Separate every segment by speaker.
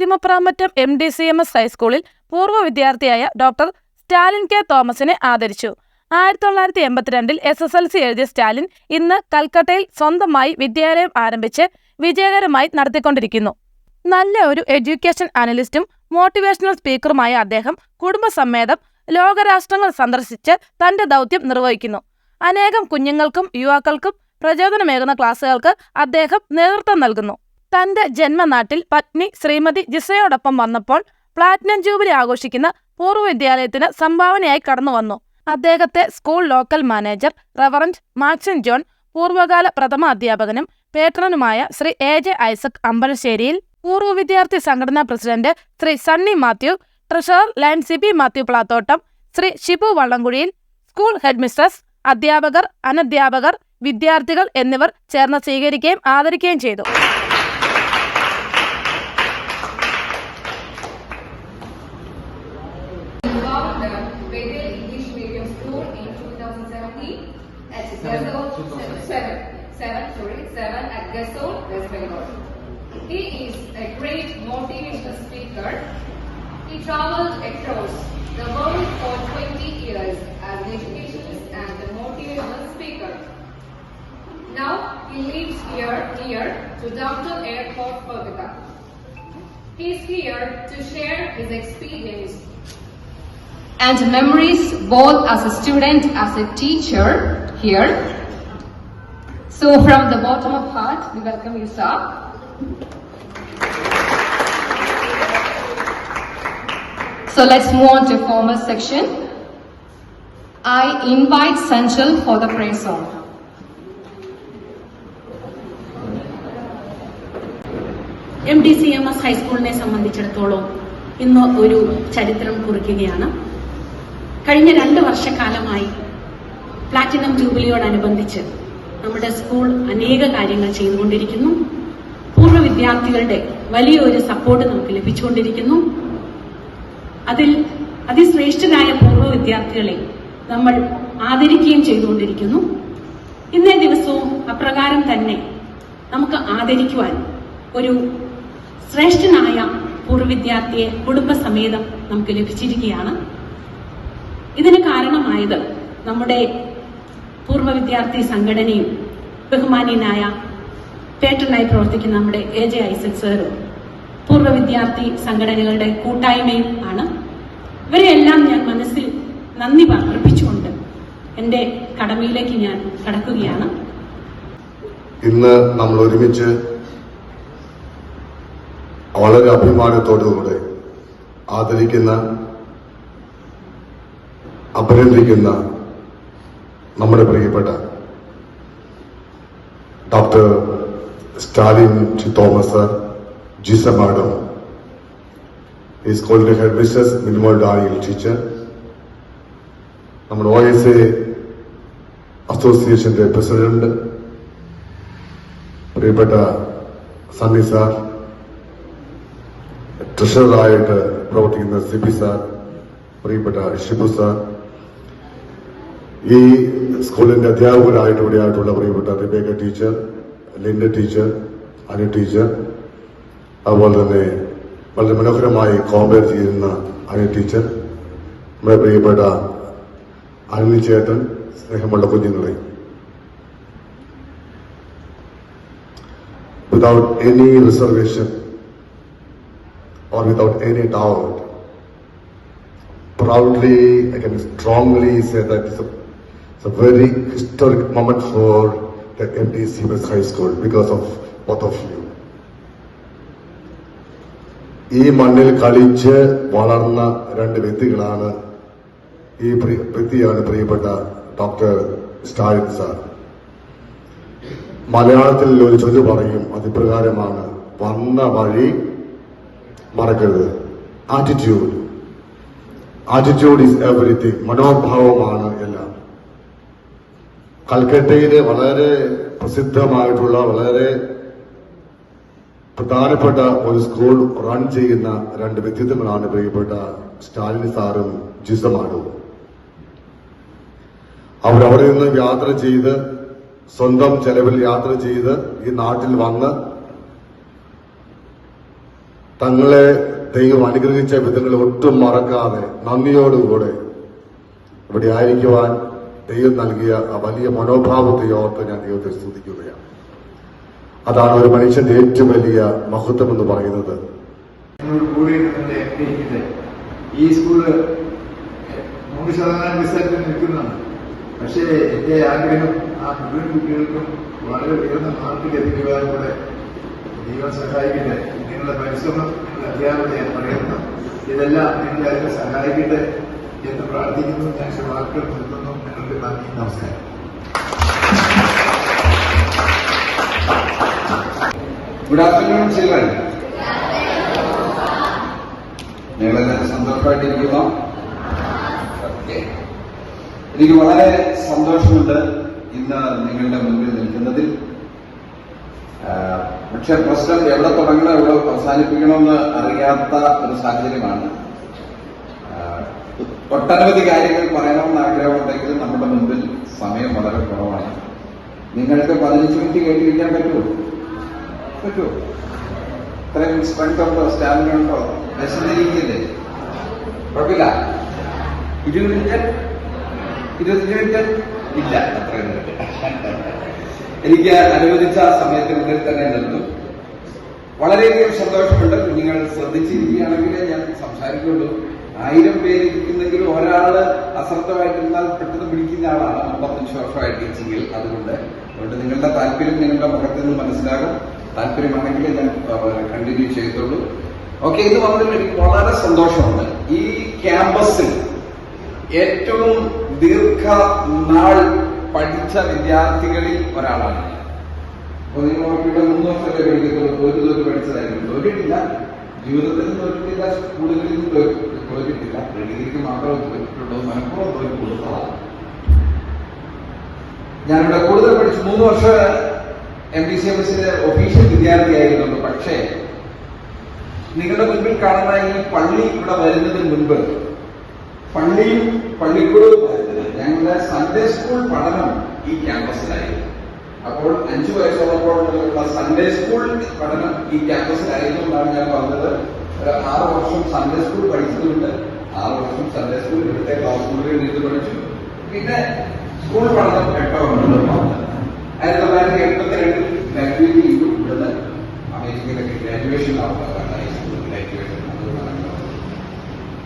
Speaker 1: കീരിമപ്രാമറ്റം M D C M S ഹൈസ്കൂളിൽ പൂർവ വിദ്യാർത്ഥിയായ ഡോക്ടർ സ്റ്റാലിൻ കെ തോമസിനെ ആദരിച്ചു. ആയിരത്തി തൊള്ളായിരത്തി എൺപത്തിരണ്ടിൽ എസ് എസ് എൽ സി എഴുതിയ സ്റ്റാലിൻ ഇന്ന് കൽക്കട്ടയിൽ സ്വന്തമായി വിദ്യാലയം ആരംഭിച്ച് വിജയകരമായി നടത്തിക്കൊണ്ടിരിക്കുന്നു. നല്ല ഒരു എഡ്യൂക്കേഷൻ അനലിസ്റ്റും മോട്ടിവേഷണൽ സ്പീക്കറുമായ അദ്ദേഹം കുടുംബസമേതം ലോകരാഷ്ട്രങ്ങൾ സന്ദർശിച്ച് തന്റെ ദൗത്യം നിർവഹിക്കുന്നു. അനേകം കുഞ്ഞുങ്ങൾക്കും യുവാക്കൾക്കും പ്രചോദനമേകുന്ന ക്ലാസുകൾക്ക് അദ്ദേഹം നേതൃത്വം നൽകുന്നു. തന്റെ ജന്മനാട്ടിൽ പത്നി ശ്രീമതി ജിസയോടൊപ്പം വന്നപ്പോൾ പ്ലാറ്റിനം ജൂബിലി ആഘോഷിക്കുന്ന പൂർവ വിദ്യാലയത്തിന് സംഭാവനയായി കടന്നു വന്നു. അദ്ദേഹത്തെ school local manager reverend Maxin John പൂർവകാല പ്രഥമ അധ്യാപകനും പേട്രനുമായ ശ്രീ എ ജെ ഐസക് അമ്പലശ്ശേരിയിൽ പൂർവ വിദ്യാർത്ഥി സംഘടനാ president Shri Sunny Mathew treasurer line Sibi Mathew Plathottam Shri Shibu വള്ളംകുഴിയിൽ സ്കൂൾ ഹെഡ്മിസ്ട്രസ് അധ്യാപകർ അനധ്യാപകർ വിദ്യാർത്ഥികൾ എന്നിവർ ചേർന്ന് സ്വീകരിക്കുകയും ആദരിക്കുകയും ചെയ്തു.
Speaker 2: Gasol, seven, seven, sorry, seven at Gasol, West Bengal. He is a great motivational speaker. He traveled across the world for 20 years as an educationist and a motivational speaker. Now he lives here near to Downtown Airport, Kolkata. He is here to share his experience and memories both as a student as a teacher here. So from the bottom of heart, we welcome you, sir. So let's move on to formal section. I invite Sanchal for the prayer song.
Speaker 3: M D C M S ഹൈസ്കൂളിനെ സംബന്ധിച്ചിടത്തോളം ഇന്ന് ഒരു ചരിത്രം കുറിക്കുകയാണ് കഴിഞ്ഞ രണ്ട് വർഷക്കാലമായി platinum ജൂബിലിയോടനുബന്ധിച്ച് നമ്മുടെ school അനേക കാര്യങ്ങൾ ചെയ്തുകൊണ്ടിരിക്കുന്നു. പൂർവ വിദ്യാർത്ഥികളുടെ വലിയൊരു സപ്പോർട്ട് നമുക്ക് ലഭിച്ചുകൊണ്ടിരിക്കുന്നു. അതിൽ അതിശ്രേഷ്ഠരായ പൂർവ വിദ്യാർത്ഥികളെ നമ്മൾ ആദരിക്കുകയും ചെയ്തുകൊണ്ടിരിക്കുന്നു. ഇന്നേ ദിവസവും അപ്രകാരം തന്നെ നമുക്ക് ആദരിക്കുവാൻ ഒരു ശ്രേഷ്ഠനായ പൂർവ വിദ്യാർത്ഥിയെ കുടുംബസമേതം നമുക്ക് ലഭിച്ചിരിക്കുകയാണ്. ഇതിന് കാരണമായത് നമ്മുടെ പൂർവ വിദ്യാർത്ഥി സംഘടനയും ബഹുമാനീയനായ പേട്ടനായി പ്രവർത്തിക്കുന്ന നമ്മുടെ എ ജെ ഐസക് സാറും പൂർവ വിദ്യാർത്ഥി സംഘടനകളുടെ കൂട്ടായ്മയും ആണ്. ഇവരെയെല്ലാം ഞാൻ മനസ്സിൽ നന്ദി അർപ്പിച്ചുകൊണ്ട് എന്റെ കടമയിലേക്ക് ഞാൻ കടക്കുകയാണ്.
Speaker 4: ഇന്ന് നമ്മൾ ഒരുമിച്ച് വളരെ അഭിമാനത്തോടുകൂടെ ആദരിക്കുന്ന അഭിനന്ദിക്കുന്ന നമ്മുടെ പ്രിയപ്പെട്ട doctor Stalin G Thomas sir Jisa madam ഈ സ്കൂളിന്റെ head mistress Minimol Daniel teacher നമ്മുടെ ഒ എസ് എ അസോസിയേഷന്റെ പ്രസിഡന്റ് പ്രിയപ്പെട്ട സണ്ണി സാർ ട്രഷററായിട്ട് പ്രവർത്തിക്കുന്ന സിബി സാർ പ്രിയപ്പെട്ട ഷിബു സാർ ഈ സ്കൂളിന്റെ അധ്യാപകരായിട്ട് ഇവിടെ ആയിട്ടുള്ള പ്രിയപ്പെട്ട Rebecca teacher Linda teacher Anu teacher അതുപോലെ തന്നെ വളരെ മനോഹരമായി കോമ്പയർ ചെയ്യുന്ന അനു ടീച്ചർ നമ്മുടെ പ്രിയപ്പെട്ട അനിൽ ചേട്ടൻ സ്നേഹമുള്ള കുഞ്ഞുങ്ങളെ without any reservation or without any doubt. Proudly, I can strongly say that it's a, it's a very historic moment for the MD Siemens High School because of both of you. ഈ മണ്ണിൽ കളിച്ച് വളർന്ന രണ്ട് വ്യക്തികളാണ് ഈ വ്യക്തിയാണ് പ്രിയപ്പെട്ട doctor Stalin sir. മലയാളത്തിൽ ഒരു ചൊല്ലു പറയും അതിപ്രകാരമാണ് വന്ന വഴി മറക്കരുത്. ആറ്റിറ്റ്യൂഡ് ആറ്റിറ്റ്യൂഡ് ഈസ് എവറിത്തിങ് മനോഭാവമാണ് എല്ലാം. കൽക്കട്ടയിലെ വളരെ പ്രസിദ്ധമായിട്ടുള്ള വളരെ പ്രധാനപ്പെട്ട ഒരു സ്കൂൾ റൺ ചെയ്യുന്ന രണ്ട് വ്യക്തിത്വങ്ങളാണ് പ്രിയപ്പെട്ട സ്റ്റാലിൻ സാറും ജിസമാണും അവരവിടെ നിന്ന് യാത്ര ചെയ്ത് സ്വന്തം ചെലവിൽ യാത്ര ചെയ്ത് ഈ നാട്ടിൽ വന്ന് തങ്ങളെ ദൈവം അനുഗ്രഹിച്ച വിധങ്ങൾ ഒട്ടും മറക്കാതെ നന്ദിയോടുകൂടെ ഇവിടെ ആയിരിക്കുവാൻ ദൈവം നൽകിയ ആ വലിയ മനോഭാവത്തെ ഓർത്ത് ഞാൻ ദൈവത്തെ സ്തുതിക്കുകയാണ്. അതാണ് ഒരു മനുഷ്യന്റെ ഏറ്റവും വലിയ മഹത്വം എന്ന് പറയുന്നത്
Speaker 5: ഈ സ്കൂൾ നൂറ് ശതമാനം റിസൾട്ട് നിൽക്കുന്നതാണ് പക്ഷേ എന്റെ ആഗ്രഹം ആ മുഴുവൻ കുട്ടികൾക്കും വളരെ ഉയർന്ന മാർക്ക് ലഭിക്കുവാൻ കൂടെ ദൈവം സഹായിക്കട്ടെ. നിങ്ങളുടെ പരിശ്രമം നിങ്ങളുടെ അധ്യാപകരെ പറയുന്നു. ഇതെല്ലാം നിങ്ങളെ സഹായിക്കട്ടെ എന്ന് പ്രാർത്ഥിക്കുന്നു. ഞാൻ വാക്കുകൾ നിർത്തുന്നു നമസ്കാരം.
Speaker 6: ഗുഡ് ആഫ്റ്റർനൂൺ ചിൽഡ്രൻ ഞങ്ങളെല്ലാം സന്തോഷമായിട്ടിരിക്കുന്നു. എനിക്ക് വളരെ സന്തോഷമുണ്ട് ഇന്ന് നിങ്ങളുടെ മുമ്പിൽ നിൽക്കുന്നതിൽ. പക്ഷെ പ്രശ്നം എവിടെ തുടങ്ങണം എവിടെ അവസാനിപ്പിക്കണമെന്ന് അറിയാത്ത ഒരു സാഹചര്യമാണ്. ഒട്ടനവധി കാര്യങ്ങൾ പറയണമെന്ന് ആഗ്രഹമുണ്ടെങ്കിൽ നമ്മുടെ മുമ്പിൽ സമയം വളരെ കുറവാണ്. നിങ്ങൾക്ക് പതിനഞ്ച് മിനിറ്റ് കേട്ടിരിക്കാൻ പറ്റുമോ? പറ്റുമോ? ഇത്രയും സ്ട്രെങ്ത് ഉണ്ടോ സ്റ്റാമിന ഉണ്ടോ വിശന്നിരിക്കില്ലേ കുഴപ്പമില്ല. ഇരുപത് മിനിറ്റ്? ഇരുപത്തഞ്ച് മിനിറ്റ്? ഇല്ല അത്രയും എനിക്ക് അനുവദിച്ച സമയത്തിനുള്ളിൽ തന്നെ നിർത്തും വളരെയധികം സന്തോഷമുണ്ട്. കുഞ്ഞുങ്ങൾ ശ്രദ്ധിച്ചിരിക്കുകയാണെങ്കിൽ ഞാൻ സംസാരിക്കുള്ളൂ. ആയിരം പേര് ഇരിക്കുന്നെങ്കിലും ഒരാൾ അശ്രദ്ധമായിട്ടിരുന്നാൽ പെട്ടെന്ന് പിടിക്കുന്ന ആളാണ് അമ്പത്തഞ്ച് വർഷമായി ടീച്ചിങ്ങിൽ അതുകൊണ്ട് അതുകൊണ്ട് നിങ്ങളുടെ താല്പര്യം നിങ്ങളുടെ മുഖത്ത് നിന്ന് മനസ്സിലാകും. താല്പര്യമാണെങ്കിൽ ഞാൻ കണ്ടിന്യൂ ചെയ്തോളൂ ഓക്കെ ഇത് വന്നതിൽ എനിക്ക് വളരെ സന്തോഷമുണ്ട്. ഈ ക്യാമ്പസിൽ ഏറ്റവും ദീർഘ നാൾ പഠിച്ച വിദ്യാർത്ഥികളിൽ ഒരാളാണ്. അപ്പൊ നിങ്ങൾ നോക്കിയിട്ട് മൂന്ന് വർഷമല്ലേ പഠിക്കുന്നത് ഒരു തോറ്റ് പഠിച്ചതായിരുന്നു തോറ്റിട്ടില്ല ജീവിതത്തിൽ തോറ്റിട്ടില്ല സ്കൂളുകളിൽ തോറ്റ് തോറ്റിട്ടില്ല പ്രകൃതിക്ക് മാത്രമേ തോറ്റിട്ടുള്ളൂ മനഃപൂർവം തോറ്റ് കൊടുത്തതാണ് ഞാനിവിടെ കൂടുതൽ പഠിച്ചു. മൂന്ന് വർഷം എം ഡി സി എം എസിന്റെ ഒഫീഷ്യൽ വിദ്യാർത്ഥിയായിരുന്നു പക്ഷേ നിങ്ങളുടെ മുൻപിൽ കാണുന്ന ഈ പള്ളി ഇവിടെ വരുന്നതിന് മുൻപ് പള്ളിയും പള്ളിക്കൂടവും വരുന്നത് ഞങ്ങളുടെ സൺഡേ സ്കൂൾ പഠനം ഈ ക്യാമ്പസിലായിരുന്നു. അപ്പോൾ അഞ്ചു വയസ്സോളപ്പോഴുള്ള സൺഡേ സ്കൂൾ പഠനം ഈ ക്യാമ്പസിലായിരുന്നുകൊണ്ടാണ് ഞാൻ പറഞ്ഞത്. ഒരു ആറ് വർഷം സൺഡേ സ്കൂൾ പഠിച്ചതുകൊണ്ട് ആറ് വർഷം സൺഡേ സ്കൂൾ ഇവിടുത്തെ ക്ലാസ് മുറിയിൽ നിന്ന് പഠിച്ചു. പിന്നെ സ്കൂൾ പഠനം എട്ടോ ഒൻപത് ആയിരത്തി തൊള്ളായിരത്തി എൺപത്തി രണ്ടിൽ ഗ്രാജുവേറ്റ് ചെയ്തു. ഇവിടുന്ന് അമേരിക്കയിലൊക്കെ ഗ്രാജുവേഷൻ ഗ്രാജുവേഷൻ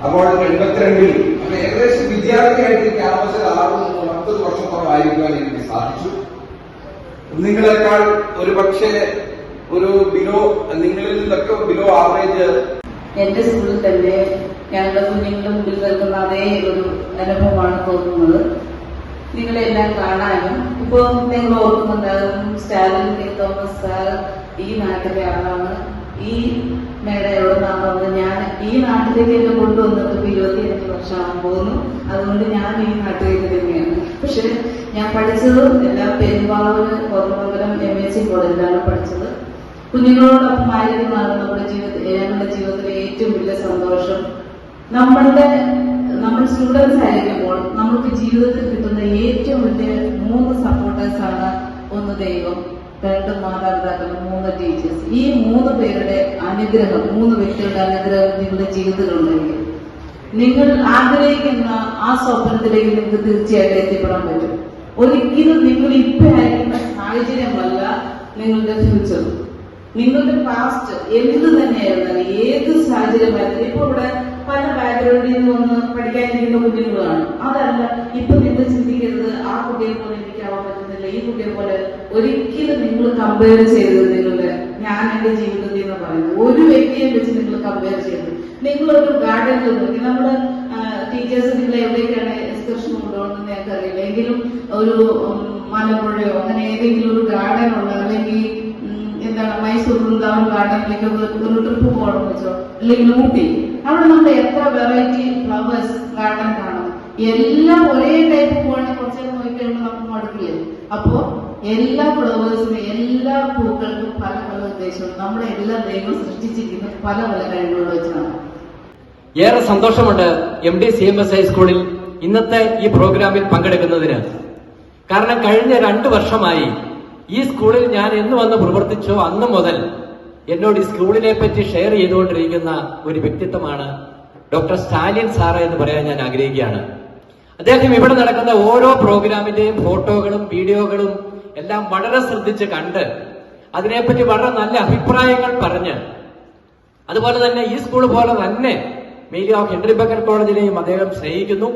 Speaker 6: അപ്പോൾ എൺപത്തിരണ്ടിൽ അപ്പൊ ഏകദേശം വിദ്യാർത്ഥിയായിട്ട് ക്യാമ്പസിൽ ആറ് ഒൻപത് വർഷത്തോളം ആയിരിക്കുവാൻ എനിക്ക് സാധിച്ചു. നിങ്ങളെക്കാൾ ഒരു പക്ഷേ ഒരു ബിലോ നിങ്ങളിൽ നിന്നൊക്കെ ബിലോ ആവറേജ്
Speaker 7: എന്റെ സ്കൂളിൽ തന്നെ ഞങ്ങളുടെ കുഞ്ഞുങ്ങളുടെ മുമ്പിൽ നിൽക്കുന്ന അതേ ഒരു അനുഭവമാണ് തോന്നുന്നത്. നിങ്ങളെല്ലാം കാണാനും ഇപ്പൊ നിങ്ങൾ ഓർക്കുന്നുണ്ടാകും സ്റ്റാലിൻ കെ. തോമസ് സാർ ഈ നാട്ടിലെ ആളാണ്. ഈ മേടയോട് പറഞ്ഞത് ഞാൻ ഈ നാട്ടിലേക്ക് എന്നെ കൊണ്ടുവന്നത് ഇരുപത്തി അഞ്ച് വർഷമാകാൻ പോകുന്നു അതുകൊണ്ട് ഞാൻ ഈ നാട്ടിലേക്ക് തന്നെയാണ്. പക്ഷെ ഞാൻ പഠിച്ചത് എല്ലാം Perumbavoor Kothamangalam M S C കോളേജിലാണ് പഠിച്ചത്. കുഞ്ഞുങ്ങളോടൊപ്പം ആയിരുന്നതാണ് നമ്മുടെ ജീവിതത്തിൽ ഞങ്ങളുടെ ജീവിതത്തിലെ ഏറ്റവും വലിയ സന്തോഷം. നമ്മളുടെ നമ്മൾ സ്റ്റുഡൻസ് ആയിരിക്കുമ്പോൾ നമുക്ക് ജീവിതത്തിൽ കിട്ടുന്ന ഏറ്റവും വലിയ മൂന്ന് സപ്പോർട്ടേഴ്സ് ആണ് ഒന്ന് ദൈവം രണ്ട് മാതാപിതാക്കൾ മൂന്ന് ടീച്ചേഴ്സ് ഈ മൂന്ന് പേരുടെ അനുഗ്രഹം മൂന്ന് വ്യക്തികളുടെ അനുഗ്രഹം നിങ്ങളുടെ ജീവിതത്തിലുണ്ടെങ്കിൽ നിങ്ങൾ ആഗ്രഹിക്കുന്ന ആ സ്വപ്നത്തിലേക്ക് നിങ്ങൾക്ക് തീർച്ചയായിട്ടും എത്തിപ്പെടാൻ പറ്റും. ഒരിക്കലും നിങ്ങൾ ഇപ്പൊ ആയിരിക്കുന്ന സാഹചര്യമല്ല നിങ്ങളുടെ ഫ്യൂച്ചർ നിങ്ങളുടെ പാസ്റ്റ് എന്ത് തന്നെയായിരുന്നാലും ഏത് സാഹചര്യമായിരുന്നു? ഇപ്പൊ ഇവിടെ പല ബാക്ക്ഗ്രൗണ്ടിൽ നിന്ന് വന്ന് പഠിക്കാനിരിക്കുന്ന കുട്ടികളാണ് അതല്ല ഇപ്പൊ നിങ്ങൾ ചിന്തിക്കരുത് ആ കുട്ടിയെ പോലെ എനിക്കാവാൻ പറ്റുന്നില്ല. ഈ കുട്ടിയെ പോലെ ഒരിക്കലും നിങ്ങൾ കമ്പയർ ചെയ്തത് നിങ്ങളുടെ ഞാൻ എന്റെ ജീവിതത്തിൽ എന്ന് പറയുന്നത്. ഒരു വ്യക്തിയെ വെച്ച് നിങ്ങൾ കമ്പയർ ചെയ്തു നിങ്ങളൊരു ഗാർഡനിൽ നോക്കി നമ്മുടെ ടീച്ചേഴ്സ് നിങ്ങളെ എവിടേക്കാണ് എക്സ്കർഷൻ കൊണ്ടുപോകണമെന്ന് ഞങ്ങൾക്ക് അറിയില്ല എങ്കിലും ഒരു മലമ്പുഴയോ അങ്ങനെ ഏതെങ്കിലും ഒരു ഗാർഡൻ ഉണ്ട് അല്ലെങ്കിൽ എന്താണ് മൈസൂർ വൃന്ദാവൻ ഗാർഡനിലേക്ക് ഒരു ട്രിപ്പ് പോകണം വെച്ചോ? അല്ലെങ്കിൽ ഊട്ടി. അവിടെ നമ്മൾ എത്ര വെറൈറ്റി ഫ്ലവേഴ്സ് ഗാർഡൻ കാണും? എല്ലാം ഒരേ ടൈപ്പ് പോകണമെങ്കിൽ കുറച്ച് നേരം നോക്കി കഴിയുമ്പോൾ നമുക്ക് മടുക്കില്ലേ? അപ്പോ എല്ലാ ഫ്ലവേഴ്സിനും എല്ലാ പൂക്കൾക്കും പല പല ഉദ്ദേശവും നമ്മുടെ എല്ലാ ദൈവം സൃഷ്ടിച്ചിരിക്കുന്ന പല പല കഴിവുകൾ വെച്ചാണ്.
Speaker 8: ഏറെ സന്തോഷമുണ്ട് M D C M S ഹൈസ്കൂളിൽ ഇന്നത്തെ ഈ പ്രോഗ്രാമിൽ പങ്കെടുക്കുന്നതിന്. കാരണം കഴിഞ്ഞ രണ്ടു വർഷമായി ഈ സ്കൂളിൽ ഞാൻ എന്ന് വന്ന് പ്രവർത്തിച്ചോ അന്ന് മുതൽ എന്നോട് ഈ സ്കൂളിനെ പറ്റി ഷെയർ ചെയ്തുകൊണ്ടിരിക്കുന്ന ഒരു വ്യക്തിത്വമാണ് ഡോക്ടർ സ്റ്റാലിൻ സാറ എന്ന് പറയാൻ ഞാൻ ആഗ്രഹിക്കുകയാണ്. അദ്ദേഹം ഇവിടെ നടക്കുന്ന ഓരോ പ്രോഗ്രാമിന്റെയും ഫോട്ടോകളും വീഡിയോകളും എല്ലാം വളരെ ശ്രദ്ധിച്ച് കണ്ട് അതിനെപ്പറ്റി വളരെ നല്ല അഭിപ്രായങ്ങൾ പറഞ്ഞ് അതുപോലെ തന്നെ ഈ സ്കൂൾ പോലെ തന്നെ മേലി ഓഫ് ഹെൻറി ബക്കർ കോളേജിനെയും അദ്ദേഹം സ്നേഹിക്കുന്നു.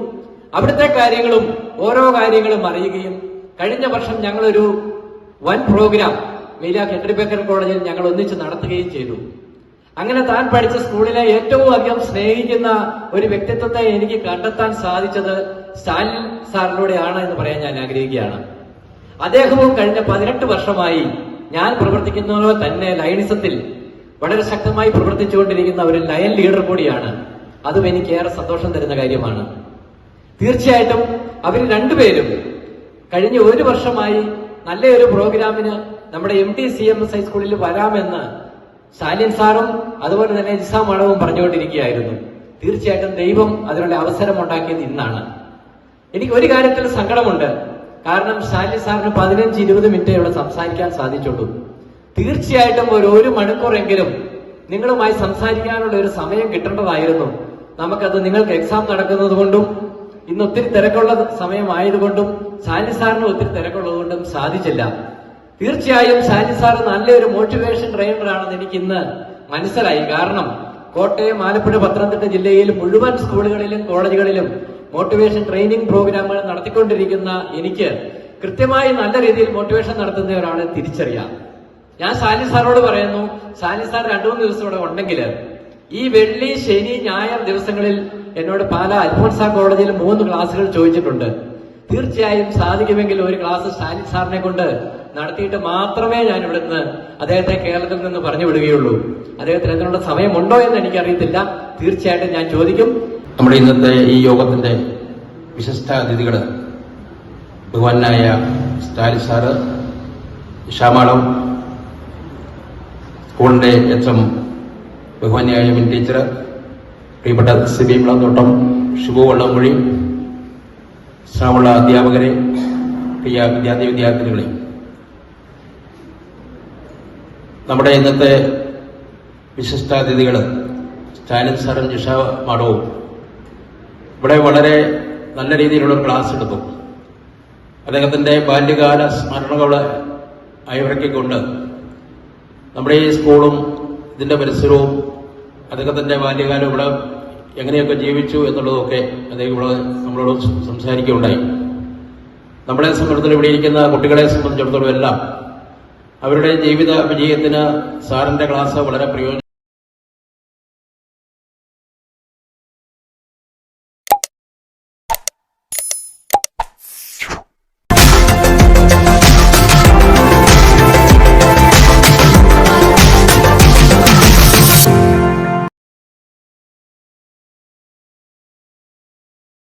Speaker 8: അവിടുത്തെ കാര്യങ്ങളും ഓരോ കാര്യങ്ങളും അറിയുകയും കഴിഞ്ഞ വർഷം ഞങ്ങളൊരു വൻ പ്രോഗ്രാം ഓഫ് ഹെൻറി ബക്കർ കോളേജിൽ ഞങ്ങൾ ഒന്നിച്ച് നടത്തുകയും ചെയ്തു. അങ്ങനെ താൻ പഠിച്ച സ്കൂളിലെ ഏറ്റവും അധികം സ്നേഹിക്കുന്ന ഒരു വ്യക്തിത്വത്തെ എനിക്ക് കണ്ടെത്താൻ സാധിച്ചത് സ്റ്റാലിൻ സാറിലൂടെയാണ് എന്ന് പറയാൻ ഞാൻ ആഗ്രഹിക്കുകയാണ്. അദ്ദേഹവും കഴിഞ്ഞ പതിനെട്ട് വർഷമായി ഞാൻ പ്രവർത്തിക്കുന്നതോ തന്നെ ലയണിസത്തിൽ വളരെ ശക്തമായി പ്രവർത്തിച്ചുകൊണ്ടിരിക്കുന്ന ഒരു ലയൻ ലീഡർ കൂടിയാണ്. അതും എനിക്ക് ഏറെ സന്തോഷം തരുന്ന കാര്യമാണ്. തീർച്ചയായിട്ടും അവർ രണ്ടുപേരും കഴിഞ്ഞ ഒരു വർഷമായി നല്ലൊരു പ്രോഗ്രാമിന് നമ്മുടെ M T C M S ഹൈസ്കൂളിൽ വരാമെന്ന് സാലിൻ സാറും അതുപോലെ തന്നെ നിസാം മാണവും പറഞ്ഞുകൊണ്ടിരിക്കുകയായിരുന്നു. തീർച്ചയായിട്ടും ദൈവം അതിനുള്ള അവസരം ഉണ്ടാക്കിയത് ഇന്നാണ്. എനിക്ക് ഒരു കാര്യത്തിൽ സങ്കടമുണ്ട്. കാരണം സാലിൻ സാറിന് പതിനഞ്ച് ഇരുപത് മിനിറ്റ് ഇവിടെ സംസാരിക്കാൻ സാധിച്ചുള്ളൂ. തീർച്ചയായിട്ടും ഒരു ഒരു മണിക്കൂറെങ്കിലും നിങ്ങളുമായി സംസാരിക്കാനുള്ള ഒരു സമയം കിട്ടേണ്ടതായിരുന്നു. നമുക്കത് നിങ്ങൾക്ക് എക്സാം നടക്കുന്നത് കൊണ്ടും ഇന്ന് ഒത്തിരി തിരക്കുള്ള സമയമായതുകൊണ്ടും സാലി സാറിന് ഒത്തിരി തിരക്കുള്ളതുകൊണ്ടും സാധിച്ചില്ല. തീർച്ചയായും സാലി സാർ നല്ലൊരു മോട്ടിവേഷൻ ട്രെയിനർ ആണെന്ന് എനിക്ക് ഇന്ന് മനസ്സിലായി. കാരണം കോട്ടയം ആലപ്പുഴ പത്തനംതിട്ട ജില്ലയിൽ മുഴുവൻ സ്കൂളുകളിലും കോളേജുകളിലും മോട്ടിവേഷൻ ട്രെയിനിങ് പ്രോഗ്രാമുകൾ നടത്തിക്കൊണ്ടിരിക്കുന്ന എനിക്ക് കൃത്യമായി നല്ല രീതിയിൽ മോട്ടിവേഷൻ നടത്തുന്ന ഒരാളെ തിരിച്ചറിയാം. ഞാൻ സാലി സാറോട് പറയുന്നു സാലി സാർ രണ്ടു മൂന്ന് ദിവസം ഇവിടെ ഉണ്ടെങ്കിൽ ഈ വെള്ളി ശനി ഞായർ ദിവസങ്ങളിൽ എന്നോട് പാല അൽഫോൺസ കോളേജിൽ മൂന്ന് ക്ലാസ്സുകൾ ചോദിച്ചിട്ടുണ്ട്. തീർച്ചയായും സാധിക്കുമെങ്കിൽ ഒരു ക്ലാസ് സ്റ്റാലിൻ സാറിനെ കൊണ്ട് നടത്തിയിട്ട് മാത്രമേ ഞാൻ ഇവിടുന്ന് അദ്ദേഹത്തെ കേരളത്തിൽ നിന്ന് പറഞ്ഞു വിടുകയുള്ളൂ. അദ്ദേഹത്തിന് അതിനുള്ള സമയമുണ്ടോ എന്ന് എനിക്കറിയത്തില്ല. തീർച്ചയായിട്ടും ഞാൻ ചോദിക്കും.
Speaker 9: നമ്മുടെ ഇന്നത്തെ ഈ യോഗത്തിന്റെ വിശിഷ്ട അതിഥികൾ ഭഗവാനായ സ്റ്റാലിൻ സാറ് ഷാമാളം സ്കൂളിന്റെ എച്ച് എം ബഹുമാന്യായ മിൻ ടീച്ചർ പ്രിയപ്പെട്ട സിബി മുളന്തോട്ടം ഷിബു വള്ളംകുഴി സ്നേഹമുള്ള അധ്യാപകരെ പ്രിയ വിദ്യാർത്ഥി വിദ്യാർത്ഥിനികളെ. നമ്മുടെ ഇന്നത്തെ വിശിഷ്ടാതിഥികൾ സ്റ്റാലിൻ സാറും ജിഷ മാഡവും ഇവിടെ വളരെ നല്ല രീതിയിലുള്ള ക്ലാസ് എടുത്തു. അദ്ദേഹത്തിന്റെ ബാല്യകാല സ്മരണകൾ അയവിറക്കിക്കൊണ്ട് നമ്മുടെ ഈ സ്കൂളും ഇതിന്റെ പരിസരവും അദ്ദേഹത്തിന്റെ ബാല്യകാലം ഇവിടെ എങ്ങനെയൊക്കെ ജീവിച്ചു എന്നുള്ളതൊക്കെ അദ്ദേഹം ഇവിടെ നമ്മളോട് സംസാരിക്കുകയുണ്ടായി. നമ്മളെ സംബന്ധിച്ചിടത്തോളം ഇവിടെ ഇരിക്കുന്ന കുട്ടികളെ സംബന്ധിച്ചിടത്തോളം എല്ലാം അവരുടെ ജീവിത വിജയത്തിന് സാറിന്റെ ക്ലാസ് വളരെ പ്രയോജനം